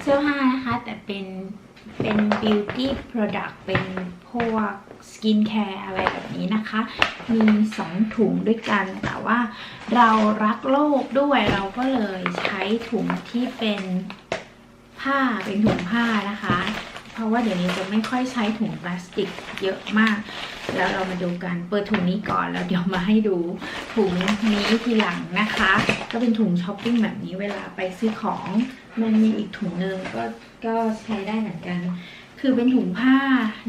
เสื้อผ้านะคะ แต่เป็นเป็น beauty product เป็นพวกสกินแคร์อะไรแบบนี้นะคะ มีสองถุงด้วยกัน แต่ว่าเรารักโลกด้วยเราก็เลยใช้ถุงที่เป็นผ้าเป็นถุงผ้านะคะ เพราะว่าเดี๋ยวนี้จะไม่ค่อยใช้ถุงพลาสติกเยอะมาก แล้วเรามาดูกันเปิดถุงนี้ก่อนแล้วเดี๋ยวมาให้ดูถุงนี้ทีหลังนะคะ ก็เป็นถุงช้อปปิ้งแบบนี้เวลาไปซื้อของ มันมีอีกถุงนึงก็ก็ใช้ได้เหมือนกัน คือเป็นถุงผ้า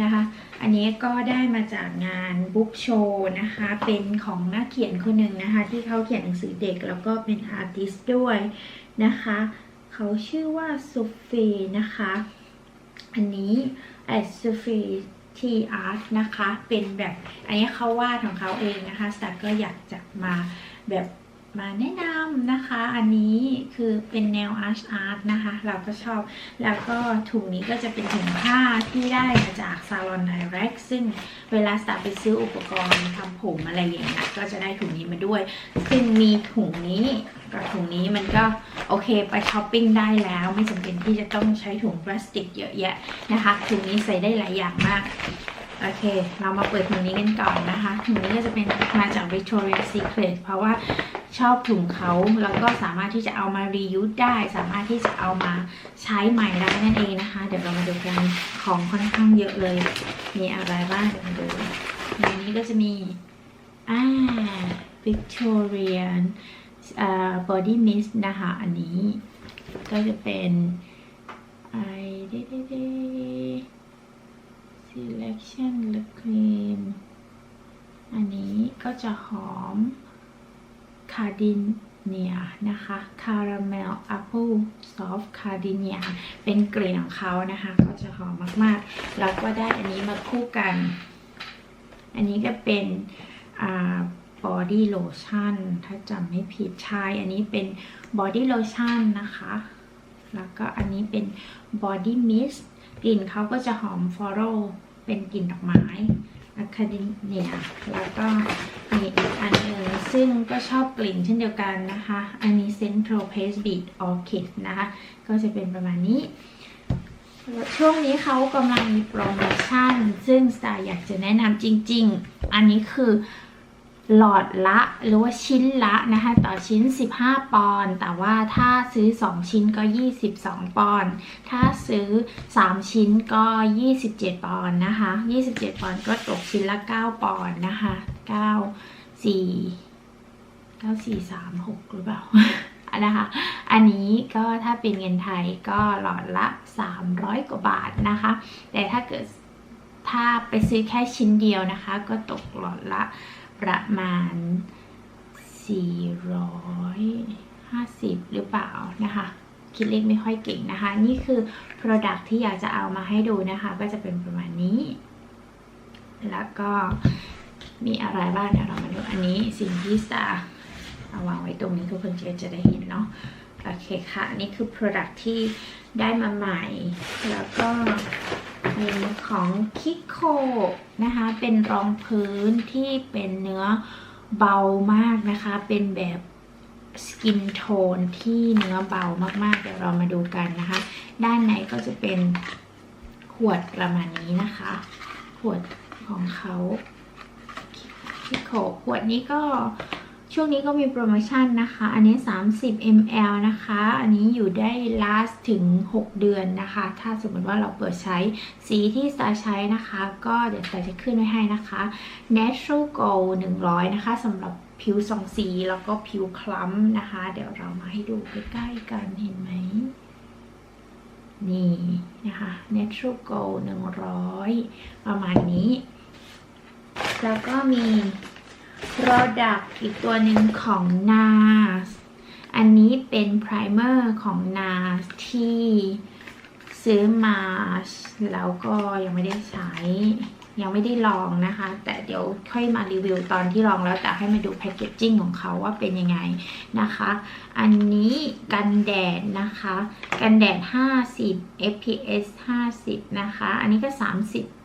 นะคะ อันนี้ก็ได้มาจากงานบุ๊กโชว์นะคะ เป็นของนักเขียนคนหนึ่งนะคะ ที่เขาเขียนหนังสือเด็กแล้วก็เป็นอาร์ติสต์ด้วยนะคะเขาชื่อว่าโซฟีนะคะ อันนี้แอสโซฟีทีอาร์ตนะคะ เป็นแบบ อันนี้เขาวาดของเขาเองนะคะสตาร์ก็อยากจะมาแบบ มาแนะนำนะคะ อันนี้คือเป็นแนวอาร์ตอาร์ตนะคะ เราก็ชอบ แล้วก็ถุงนี้ก็จะเป็นถุงผ้าที่ได้มาจากซาลอนไดเรกซึ่งเวลาสตาร์ไปซื้ออุปกรณ์ทำผมอะไรอย่างเงี้ยก็จะได้ถุงนี้มาด้วย ซึ่งมีถุงนี้กับถุงนี้มันก็โอเคไปช้อปปิ้งได้แล้ว ไม่จำเป็นที่จะต้องใช้ถุงพลาสติกเยอะแยะนะคะถุงนี้ใส่ได้หลายอย่างมาก โอเค เรามาเปิดถุงนี้กันก่อนนะคะถุงนี้ก็จะเป็นมาจาก Victoria's Secret เพราะว่าชอบถุงเขาแล้วก็สามารถที่จะเอามา reuse ได้ สามารถที่จะเอามาใช้ใหม่ได้นั่นเองนะคะ เดี๋ยวเรามาดูกันของค่อนข้างเยอะเลย มีอะไรบ้างเดี๋ยวมาดูในนี้ก็จะมีอ่า Victorian อ่า body mist นะคะ อันนี้ก็จะเป็นไอเดเดเด selection หรือ cream อันนี้ก็จะหอมคาร์ดินเนียนะคะคาราเมลแอปเปิลซอฟต์คาร์ดิเนียเป็นกลิ่นของเขานะคะ ก็จะหอมมากๆ แล้วก็ได้อันนี้มาคู่กัน อันนี้ก็เป็นอ่า body lotion ถ้าจำไม่ผิดใช่อันนี้เป็น body lotion นะคะ แล้วก็อันนี้เป็น body mist กลิ่นเขาก็จะหอมฟลอโร เป็นกลิ่นดอกไม้อะคาเดเนียแล้วก็มีอีกอันหนึ่งซึ่งก็ชอบกลิ่นเช่นเดียวกันนะคะ อันนี้เซนทรอลเพสบีดออร์คิดนะคะ ก็จะเป็นประมาณนี้ ช่วงนี้เขากำลังมีโปรโมชั่น ซึ่งสตาร์อยากจะแนะนำจริง ๆ อันนี้คือ หลอดละหรือว่าชิ้นละนะคะต่อชิ้น 15 ปอนด์แต่ว่าถ้าซื้อ 2 ชิ้นก็ 22 ปอนด์ถ้าซื้อ 3 ชิ้นก็ 27 ปอนด์นะคะ 27 ปอนด์ก็ตกชิ้นละ 9 ปอนด์นะคะ9 4 9 4 3 6 หรือเปล่านนะคะ อันนี้ก็ถ้าเป็นเงินไทยก็หลอดละ 300 กว่าบาทนะคะ แต่ถ้าเกิดถ้าไปซื้อแค่ชิ้นเดียวนะคะ ก็ตกหลอดละ ประมาณ 450 หรือเปล่านะคะ คิดเลขไม่ค่อยเก่งนะคะ นี่คือ Product ที่อยากจะเอามาให้ดูนะคะ ก็จะเป็นประมาณนี้ แล้วก็มีอะไรบ้างเดี๋ยวเรามาดูอันนี้สิ่งที่สตาเอาวางไว้ตรงนี้ทุกคนจะจะได้เห็นเนาะโอเคค่ะ นี่คือ Product ที่ได้มาใหม่ แล้วก็ มีของคิโคนะคะ เป็นรองพื้นที่เป็นเนื้อเบามากนะคะ เป็นแบบสกินโทนที่เนื้อเบามากๆ เดี๋ยวเรามาดูกันนะคะ ด้านในก็จะเป็นขวดประมาณนี้นะคะ ขวดของเขาคิโคขวดนี้ก็ ช่วงนี้ก็มีโปรโมชั่นนะคะ อันนี้ 30 ml นะคะ อันนี้อยู่ได้ last ถึง 6 เดือนนะคะ ถ้าสมมติว่าเราเปิดใช้สีที่สตาใช้นะคะ ก็เดี๋ยวสตาจะขึ้นไว้ให้นะคะ natural glow 100 นะคะสำหรับผิวสองสีแล้วก็ผิวคล้ำนะคะ เดี๋ยวเรามาให้ดูใกล้ๆกันเห็นไหม นี่นะคะ natural glow 100 ประมาณนี้ แล้วก็มี Product อีกตัวหนึ่งของ NARS อันนี้เป็น Primer ของ NARS ที่ซื้อมาแล้วก็ยังไม่ได้ใช้ ยังไม่ได้ลองนะคะ แต่เดี๋ยวค่อยมารีวิวตอนที่ลองแล้วแต่ให้มาดูแพคเกจจิ้งของเขาว่าเป็นยังไงนะคะ อันนี้กันแดดนะคะ กันแดด 50 fps 50 นะคะ อันนี้ก็ 30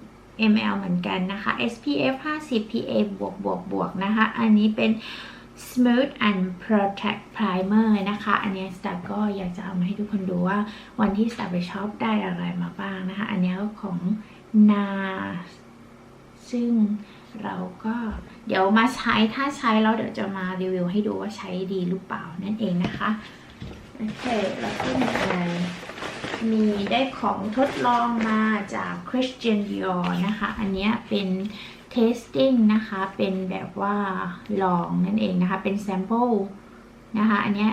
ml เหมือนกันนะคะ SPF 50 PA บวกบวกบวกนะคะ อันนี้เป็น Smooth and Protect Primer นะคะ อันนี้สตาร์ก็อยากจะเอามาให้ทุกคนดูว่าวันที่สตาร์ไปช็อปได้อะไรมาบ้างนะคะ อันนี้ก็ของนาซึ่งเราก็เดี๋ยวมาใช้ถ้าใช้แล้วเดี๋ยวจะมารีวิวให้ดูว่าใช้ดีหรือเปล่านั่นเองนะคะ โอเคแล้วก็มีอะไร มีได้ของทดลองมาจาก Christian Dior นะคะ อันนี้เป็น tasting นะคะ เป็นแบบว่าลองนั่นเองนะคะ เป็น sample นะคะ อันนี้ย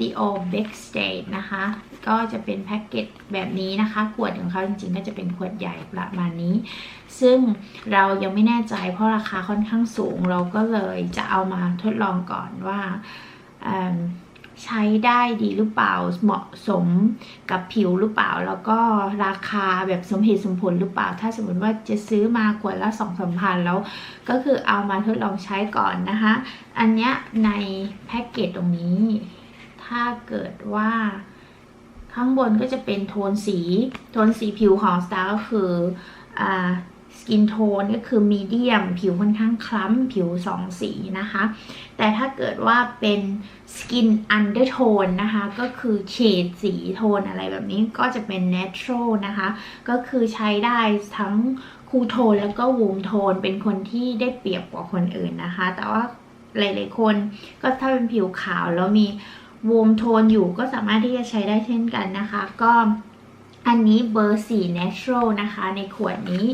Dior Backstage นะคะ ก็จะเป็นแพ็กเกจแบบนี้นะคะ ขวดของเขาจริงๆ ก็จะเป็นขวดใหญ่ประมาณนี้ ซึ่งเรายังไม่แน่ใจเพราะราคาค่อนข้างสูง เราก็เลยจะเอามาทดลองก่อนว่า ใช้ได้ดีหรือเปล่าเหมาะสมกับผิวหรือเปล่า แล้วก็ราคาแบบสมเหตุสมผลหรือเปล่า ถ้าสมมติว่าจะซื้อมาขวดละสองสามพันแล้ว ก็คือเอามาทดลองใช้ก่อนนะคะ อันเนี้ยในแพ็กเกจตรงนี้ ถ้าเกิดว่าข้างบนก็จะเป็นโทนสี โทนสีผิวของ Star ก็คืออ่า สกินโทนก็คือมีเดียม ผิวค่อนข้างคล้ำ ผิวสองสีนะคะ แต่ถ้าเกิดว่าเป็นสกินอันเดอร์โทนนะคะ ก็คือเฉดสีโทนอะไรแบบนี้ก็จะเป็น natural นะคะ ก็คือใช้ได้ทั้งคูลโทนแล้วก็วูมโทน เป็นคนที่ได้เปรียบกว่าคนอื่นนะคะ แต่ว่าหลาย ๆ คนก็ถ้าเป็นผิวขาวแล้วมีวูมโทนอยู่ก็สามารถที่จะใช้ได้เช่นกันนะคะ ก็อันนี้เบอร์4 natural นะคะ ในขวดนี้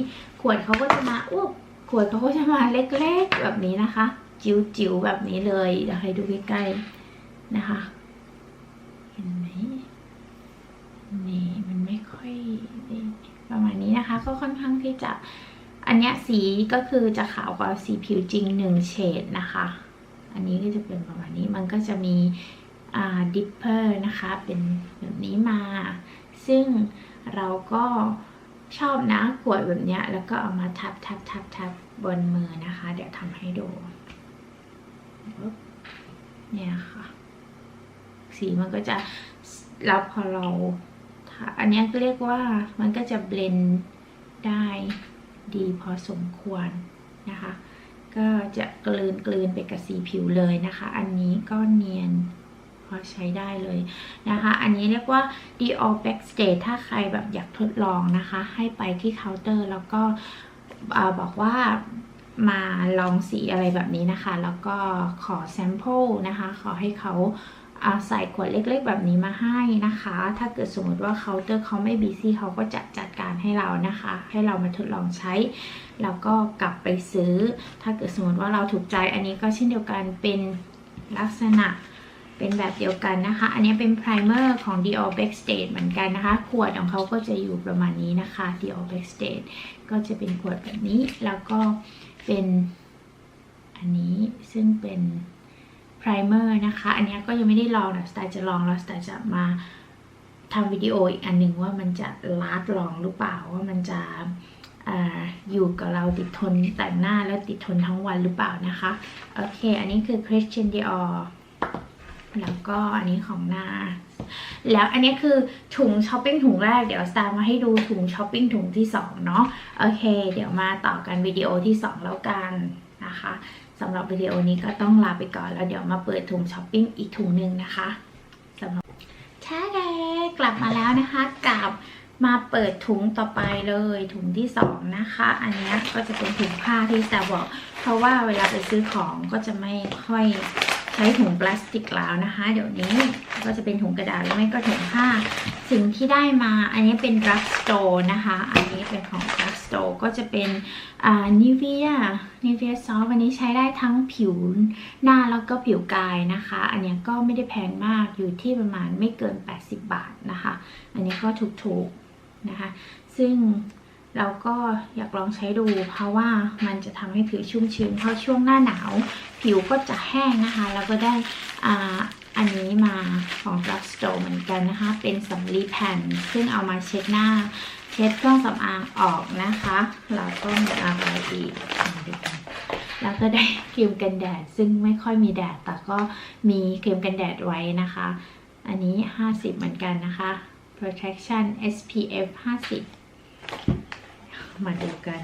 วดเขาก็จะมาอุ๊บขวดเขาก็จะมาเล็กๆแบบนี้นะคะ จิ๋วๆแบบนี้เลยเดี๋ยวให้ดูใกล้ๆนะคะ เห็นไหมนี่มันไม่ค่อยประมาณนี้นะคะ ก็ค่อนข้างที่จะอันนี้สีก็คือจะขาวกว่าสีผิวจริงหนึ่งเฉดนะคะ อันนี้ก็จะเป็นประมาณนี้มันก็จะมีดิปเปอร์นะคะ เป็นแบบนี้มา ซึ่งเราก็ ชอบนะขวดแบบเนี้ย แล้วก็เอามาทับทับทับทับบนมือนะคะ เดี๋ยวทำให้ดูเนี่ยค่ะ สีมันก็จะแล้วพอเราอันนี้ก็เรียกว่ามันก็จะเบลนได้ดีพอสมควรนะคะ ก็จะกลืนกลืนไปกับสีผิวเลยนะคะ อันนี้ก็เนียน พอใช้ได้เลยนะคะ อันนี้เรียกว่า Dior Backstage ถ้าใครแบบอยากทดลองนะคะ ให้ไปที่เคาน์เตอร์ แล้วก็บอกว่ามาลองสีอะไรแบบนี้นะคะ แล้วก็ขอแซมเปิลนะคะ ขอให้เขาอ่าใส่ขวดเล็กๆ แบบนี้มาให้นะคะ ถ้าเกิดสมมติว่าเคาน์เตอร์เขาไม่บีซี่เขาก็จะจัดการให้เรานะคะ ให้เรามาทดลองใช้ แล้วก็กลับไปซื้อ ถ้าเกิดสมมติว่าเราถูกใจอันนี้ก็เช่นเดียวกันเป็นลักษณะ เป็นแบบเดียวกันนะคะ อันนี้เป็น primer ของ Dior Backstage เหมือนกันนะคะ ขวดของเขาก็จะอยู่ประมาณนี้นะคะ Dior Backstage ก็จะเป็นขวดแบบนี้ แล้วก็เป็นอันนี้ซึ่งเป็น primer นะคะ อันนี้ก็ยังไม่ได้ลองนะสไตล์จะลองแล้วสไตล์จะมาทำวิดีโออีกอันหนึ่งว่ามันจะลาดลองหรือเปล่าว่ามันจะออยู่กับเราติดทนแต่งหน้าแล้วติดทนทั้งวันหรือเปล่านะคะ โอเค อันนี้คือ Christian Dior แล้วก็อันนี้ของหน้าแล้วอันนี้คือถุงช้อปปิ้งถุงแรกเดี๋ยวสตาร์มาให้ดูถุงช้อปปิ้งถุงที่2เนาะโอเค เดี๋ยวมาต่อกันวิดีโอที่ 2 แล้วกันนะคะสำหรับวิดีโอนี้ก็ต้องลาไปก่อนแล้วเดี๋ยวมาเปิดถุงช้อปปิ้งอีกถุงหนึ่งนะคะสำหรับแท้แดกลับมาแล้วนะคะกับมาเปิดถุงต่อไปเลยถุงที่สองนะคะ อันนี้ก็จะเป็นถุงผ้าที่สตาร์บอก เพราะว่าเวลาไปซื้อของก็จะไม่ค่อย ใช้ถุงพลาสติกแล้วนะคะ เดี๋ยวนี้ก็จะเป็นถุงกระดาษหรือไม่ก็ถุงผ้า สิ่งที่ได้มาอันนี้เป็น drug store นะคะ อันนี้เป็นของ drug store ก็จะเป็นอ่า Nivea Nivea Soft วันนี้ใช้ได้ทั้งผิวหน้าแล้วก็ผิวกายนะคะ อันนี้ก็ไม่ได้แพงมากอยู่ที่ประมาณไม่เกิน 80 บาทนะคะ อันนี้ก็ถูกๆนะคะ ซึ่ง เราก็อยากลองใช้ดู เพราะว่ามันจะทำให้ผิวชุ่มชื้นเพราะช่วงหน้าหนาว ผิวก็จะแห้งนะคะ แล้วก็ได้อ่าอันนี้มาของ Drug Store เหมือนกันนะคะ เป็นสำลีแผ่น ซึ่งเอามาเช็ดหน้า เช็ดเครื่องสำอางออกนะคะแล้วก็มีอะไรอีกแล้วก็ได้ครีมกันแดด ซึ่งไม่ค่อยมีแดด แต่ก็มีครีมกันแดดไว้นะคะ อันนี้ 50 เหมือนกันนะคะ protection SPF 50 มาดูกัน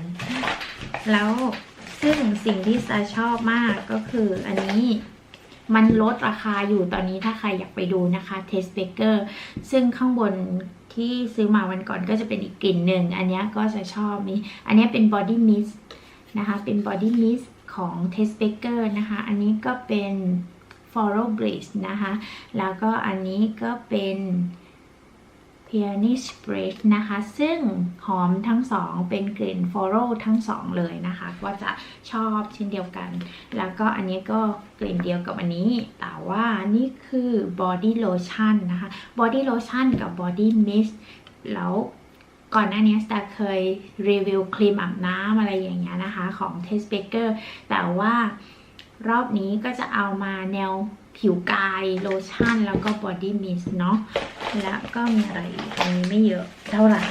แล้วซึ่งสิ่งที่ซาชอบมากก็คืออันนี้มันลดราคาอยู่ตอนนี้ถ้าใครอยากไปดูนะคะ Test Baker ซึ่งข้างบนที่ซื้อมาวันก่อนก็จะเป็นอีกกลิ่นหนึ่ง อันนี้ก็จะชอบมีอันนี้เป็น Body Mist นะคะ เป็น Body Mist ของ Test Baker นะคะ อันนี้ก็เป็น Floral Breeze นะคะ แล้วก็อันนี้ก็เป็น Peonish Breath นะคะ ซึ่งหอมทั้งสองเป็นกลิ่น Floral ทั้งสองเลยนะคะ ก็จะชอบเช่นเดียวกัน แล้วก็อันนี้ก็กลิ่นเดียวกับอันนี้ แต่ว่านี่คือ Body Lotion นะคะ Body Lotion กับ Body Mist แล้วก่อนหน้านี้สตาเคยรีวิวครีมอาบน้ำอะไรอย่างเงี้ยนะคะ ของ t e s t Baker แต่ว่ารอบนี้ก็จะเอามาแนว ผิวกายโลชั่นแล้วก็ Body Mist เนาะแล้วก็มีอะไรอันนี้ไม่เยอะเท่าไหร่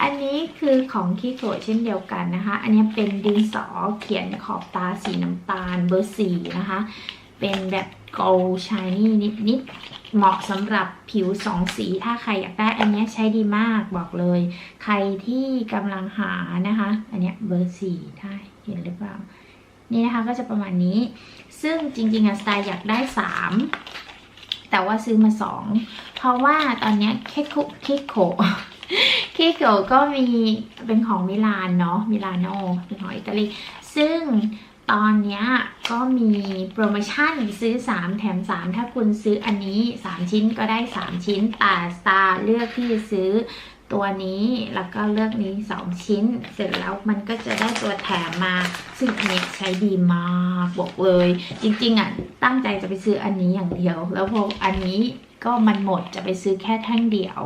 อันนี้คือของคิโกเช่นเดียวกันนะคะ อันนี้เป็นดินสอเขียนขอบตาสีน้ำตาลเบอร์สี่นะคะ เป็นแบบ gold shiny นิดๆเหมาะสำหรับผิวสองสีถ้าใครอยากได้อันนี้ใช้ดีมากบอกเลย ใครที่กำลังหานะคะ อันนี้เบอร์สี่ได้เห็นหรือเปล่า นี่นะคะก็จะประมาณนี้ ซึ่งจริงๆอะสไตล์อยากได้สามแต่ว่าซื้อมาสองเพราะว่าตอนนี้เคคุคิโกคิโกก็มีเป็นของมิลานเนาะมิลานโนเป็นของอิตาลีซึ่งตอนนี้ก็มีโปรโมชั่นซื้อ 3 แถม 3 ถ้าคุณซื้ออันนี้ 3 ชิ้นก็ได้ 3 ชิ้นแต่สตาร์เลือกที่จะซื้อ ตัวนี้แล้วก็เลือกนี้ 2 ชิ้น เสร็จแล้วมันก็จะได้ตัวแถมมา ซึ่งอันนี้ใช้ดีมากบอกเลย จริงๆอะตั้งใจจะไปซื้ออันนี้อย่างเดียว แล้วพออันนี้ก็มันหมดจะไปซื้อแค่แท่งเดียว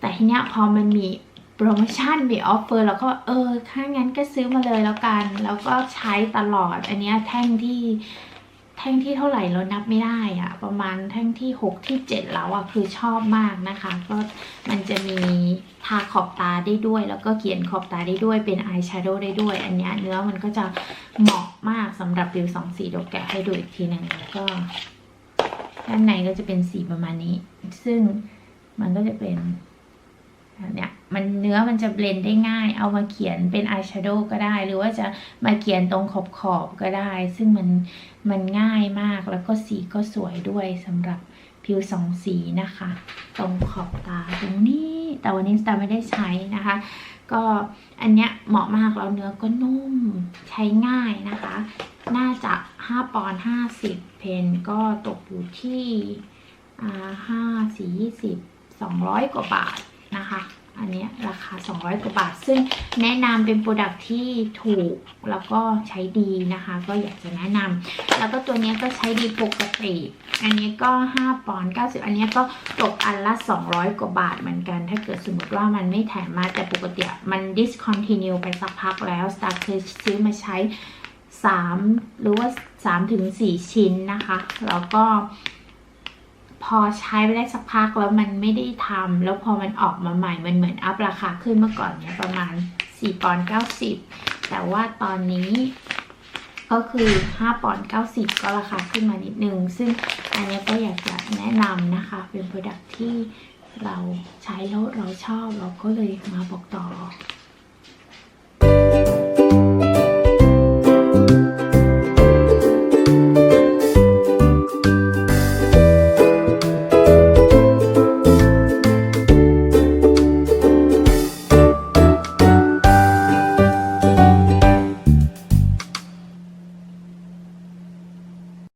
แต่ทีเนี้ยพอมันมีโปรโมชั่นมีออฟเฟอร์แล้วก็เออถ้างั้นก็ซื้อมาเลยแล้วกัน แล้วก็ใช้ตลอดอันนี้แท่งที่ ท่งที่เท่าไหร่เรานับไม่ได้อะประมาณแท่งที่ 6 ที่ 7 แล้วอะคือชอบมากนะคะ ก็มันจะมีทาขอบตาได้ด้วย แล้วก็เขียนขอบตาได้ด้วยเป็นอายแชโดว์ได้ด้วย อันเนี้ยเนื้อมันก็จะเหมาะมากสำหรับผิวสองสีเดี๋ยวแกะให้ดูอีกทีหนึ่งแล้วก็ ด้านในก็จะเป็นสีประมาณนี้ ซึ่งมันก็จะเป็น เนี้ยมันเนื้อมันจะเบลนได้ง่าย เอามาเขียนเป็นอายแชโดว์ก็ได้ หรือว่าจะมาเขียนตรงขอบขอบก็ได้ ซึ่งมันมันง่ายมากแล้วก็สีก็สวยด้วยสำหรับผิวสองสีนะคะ ตรงขอบตาตรงนี้ แต่วันนี้สตาร์ไม่ได้ใช้นะคะ ก็อันเนี้ยเหมาะมากแล้วเนื้อก็นุ่มใช้ง่ายนะคะ น่าจะ5ปอนด์50 เพนก็ตกอยู่ที่อ่าห้าสี่ยี่สิบสองร้อยกว่าบาท นะคะ อันนี้ราคา 200กว่าบาท ซึ่งแนะนำเป็นโปรดักที่ถูกแล้วก็ใช้ดีนะคะ ก็อยากจะแนะนำแล้วก็ตัวนี้ก็ใช้ดีปกติ อันนี้ก็ 5ปอนด์90 อันนี้ก็ตกอันละ 200 กว่าบาทเหมือนกัน ถ้าเกิดสมมติว่ามันไม่แถมมาแต่ปกติมัน discontinue ไปสักพักแล้วสตาร์เคยซื้อมาใช้ 3 หรือว่า3ถึง4ชิ้นนะคะ แล้วก็ พอใช้ไปได้สักพักแล้วมันไม่ได้ทำแล้วพอมันออกมาใหม่มันเหมือนอัพราคาขึ้นเมื่อก่อนเนี่ยประมาณ4ปอนด์90 แต่ว่าตอนนี้ก็คือ5ปอนด์90 ก็ราคาขึ้นมานิดนึง ซึ่งอันนี้ก็อยากจะแนะนำนะคะ เป็นโปรดักที่เราใช้แล้วเราชอบเราก็เลยมาบอกต่อ